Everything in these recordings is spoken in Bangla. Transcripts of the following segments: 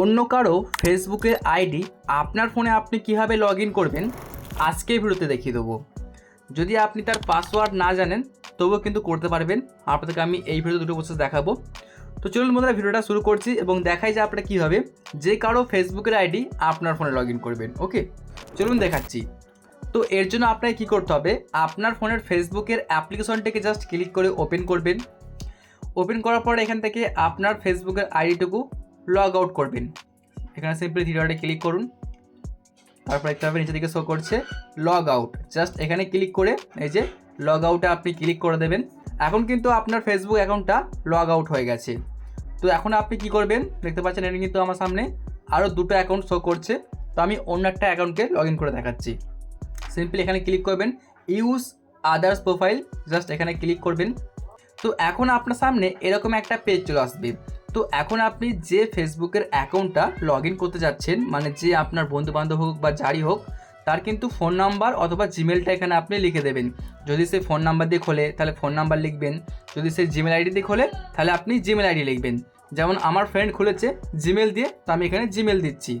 অন্য কারও ফেসবুকের আইডি আপনার ফোনে আপনি কীভাবে লগ ইন করবেন, আজকে ভিডিওতে দেখিয়ে দেবো। যদি আপনি তার পাসওয়ার্ড না জানেন, তবুও কিন্তু করতে পারবেন। আপনাদেরকে আমি এই ভিডিও দুটো প্রসেস দেখাবো। তো চলুন বন্ধুরা, ভিডিওটা শুরু করছি এবং দেখাই যে আপনারা কীভাবে যে কারও ফেসবুকের আইডি আপনার ফোনে লগ ইন করবেন, ওকে? চলুন দেখাচ্ছি। তো এর জন্য আপনাকে কী করতে হবে, আপনার ফোনের ফেসবুকের অ্যাপ্লিকেশনটাকে জাস্ট ক্লিক করে ওপেন করবেন। ওপেন করার পরে এখান থেকে আপনার ফেসবুকের আইডিটুকু লগ আউট করবেন। এখানে সিম্পলি থ্রি ক্লিক করুন। তারপর একটা হবে নিচে দিকে শো করছে লগ আউট জাস্ট এখানে ক্লিক করে এই যে লগ আউটে আপনি ক্লিক করে দেবেন। এখন কিন্তু আপনার ফেসবুক অ্যাকাউন্টটা লগ আউট হয়ে গেছে। তো এখন আপনি কি করবেন? দেখতে পাচ্ছেন এটা কিন্তু আমার সামনে আরও দুটো অ্যাকাউন্ট শো করছে। তো আমি অন্য একটা অ্যাকাউন্টকে লগ ইন করে দেখাচ্ছি। সিম্পলি এখানে ক্লিক করবেন। ইউজ আদার্স প্রোফাইল জাস্ট এখানে ক্লিক করবেন। তো এখন আপনার সামনে এরকম একটা পেজ চলে আসবে। তো এখন আপনি যে ফেসবুকের অ্যাকাউন্টটা লগ ইন করতে যাচ্ছেন মানে যে আপনার বন্ধু বান্ধব হোক বা যারই হোক, তার কিন্তু ফোন নাম্বার অথবা জিমেলটা এখানে আপনি লিখে দেবেন। যদি সে ফোন নাম্বার দিয়ে খোলে, তাহলে ফোন নাম্বার লিখবেন। যদি সে জিমেল আইডি দিয়ে খোলে, তাহলে আপনি জিমেল আইডি লিখবেন। যেমন আমার ফ্রেন্ড খুলেছে জিমেল দিয়ে, তো আমি এখানে জিমেল দিচ্ছি।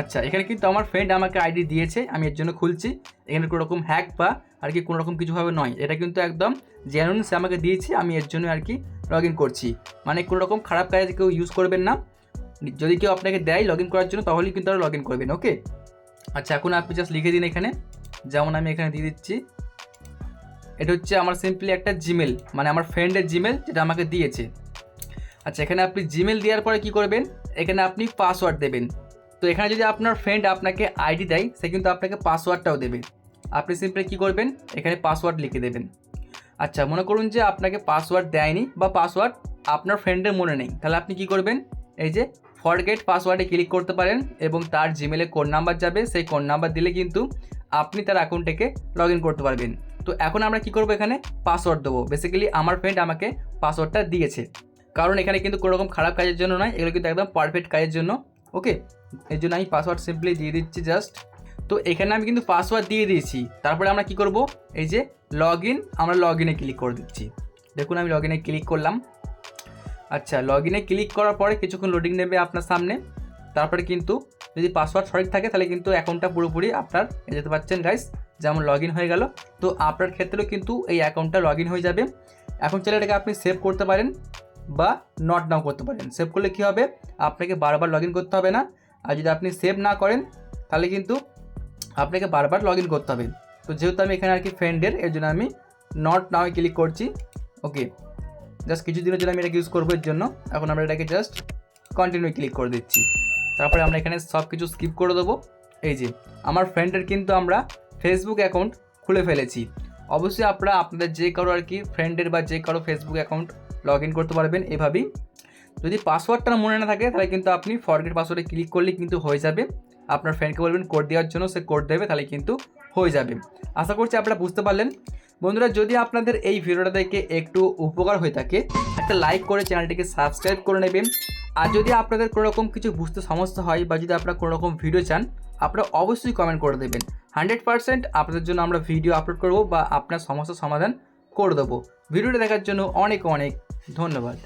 আচ্ছা এখানে কিন্তু আমার ফ্রেন্ড আমাকে আইডি দিয়েছে, আমি এর জন্য খুলছি। এখানে কোনো রকম হ্যাক বা আর কি কোনো রকম কিছুভাবে নয়। এটা কিন্তু একদম জেনুইন সে আমাকে দিয়েছে, আমি এর জন্য আর কি লগ ইন করছি। মানে কোনো রকম খারাপ কাজে কেউ ইউজ করবেন না। যদি কেউ আপনাকে দেয় লগ ইন করার জন্য, তাহলেই কিন্তু আরও লগ ইন করবেন ওকে আচ্ছা এখন আপনি জাস্ট লিখে দিন এখানে। যেমন আমি এখানে দিয়ে দিচ্ছি। এটা হচ্ছে আমার সিম্পলি একটা জিমেল মানে আমার ফ্রেন্ডের জিমেল যেটা আমাকে দিয়েছে। আচ্ছা এখানে আপনি জিমেল দেওয়ার পরে কি করবেন? এখানে আপনি পাসওয়ার্ড দেবেন। তো এখানে যদি আপনার ফ্রেন্ড আপনাকে আইডি দেয়, সে কিন্তু আপনাকে পাসওয়ার্ডটাও দেবে। আপনি সিম্পলি কী করবেন? এখানে পাসওয়ার্ড লিখে দেবেন। আচ্ছা মনে করুন যে আপনাকে পাসওয়ার্ড দেয়নি বা পাসওয়ার্ড আপনার ফ্রেন্ডের মনে নেই। তাহলে আপনি কি করবেন? এই যে ফরগেট পাসওয়ার্ডে ক্লিক করতে পারেন এবং তার জিমেলে কোড নাম্বার যাবে। সেই কোড নাম্বার দিলে কিন্তু আপনি তার অ্যাকাউন্ট থেকে লগ ইন করতে পারবেন। তো এখন আমরা কি করব এখানে? পাসওয়ার্ড দেবো। বেসিক্যালি আমার ফ্রেন্ড আমাকে পাসওয়ার্ডটা দিয়েছে। কারণ এখানে কিন্তু কোনো রকম খারাপ কাজের জন্য নয়। এগুলো কিন্তু একদম পারফেক্ট কাজের জন্য। ওকে এর জন্য আমি পাসওয়ার্ড সিম্পলি দিয়ে দিচ্ছি জাস্ট তো এখানে আমি কিন্তু পাসওয়ার্ড দিয়ে দিয়েছি। তারপরে আমরা কি করব? এই যে লগ ইন আমরা লগ ইনে ক্লিক করে দিচ্ছি। দেখুন, আমি লগ ইনে ক্লিক করলাম। আচ্ছা লগ ইনে ক্লিক করার পরে কিছুক্ষণ লোডিং নেবে আপনার সামনে। তারপরে কিন্তু যদি পাসওয়ার্ড সঠিক থাকে, তাহলে কিন্তু অ্যাকাউন্টটা পুরোপুরি আপনার যেতে পারছেন গাইস যেমন লগ হয়ে গেল। তো আপনার ক্ষেত্রেও কিন্তু এই অ্যাকাউন্টটা লগ হয়ে যাবে। এখন চাইলে এটাকে আপনি সেভ করতে পারেন বা নট নাও করতে পারেন। সেভ করলে কী হবে? আপনাকে বারবার লগ করতে হবে না। আর যদি আপনি সেভ না করেন, তাহলে কিন্তু আপনাকে বারবার লগ ইন করতে হবে। তো যেহেতু আমি এখানে আর কি ফ্রেন্ডের এর জন্য আমি নট নাও ক্লিক করছি। ওকে জাস্ট কিছুদিনের জন্য আমি এটাকে ইউজ করব এর জন্য। এখন আমরা এটাকে জাস্ট কন্টিনিউ ক্লিক করে দিচ্ছি। তারপরে আমরা এখানে সব কিছু স্কিপ করে দেবো। এই যে, আমার ফ্রেন্ডের কিন্তু আমরা ফেসবুক অ্যাকাউন্ট খুলে ফেলেছি। অবশ্যই আপনারা আপনাদের যে কারও আর কি ফ্রেন্ডের বা যে কারও ফেসবুক অ্যাকাউন্ট লগ ইন করতে পারবেন এভাবেই। যদি পাসওয়ার্ডটা মনে না থাকে, তাহলে কিন্তু আপনি ফরগেট পাসওয়ার্ডে ক্লিক করলে কিন্তু হয়ে যাবে। আপনার ফ্রেন্ডকে বলবেন কোড দেওয়ার জন্য, সে কোড দেবে, তাহলে কিন্তু হয়ে যাবে। আশা করছি আপনারা বুঝতে পারলেন। বন্ধুরা, যদি আপনাদের এই ভিডিওটা দেখে একটু উপকার হয়ে থাকে, একটা লাইক করে চ্যানেলটিকে সাবস্ক্রাইব করে নেবেন। আর যদি আপনাদের কোনো রকম কিছু বুঝতে সমস্যা হয় বা যদি আপনারা কোনো রকম ভিডিও চান, আপনারা অবশ্যই কমেন্ট করে দেবেন। হান্ড্রেড পার্সেন্ট আপনাদের জন্য আমরা ভিডিও আপলোড করব বা আপনার সমস্যার সমাধান করে দেবো। ভিডিওটা দেখার জন্য অনেক অনেক ধন্যবাদ।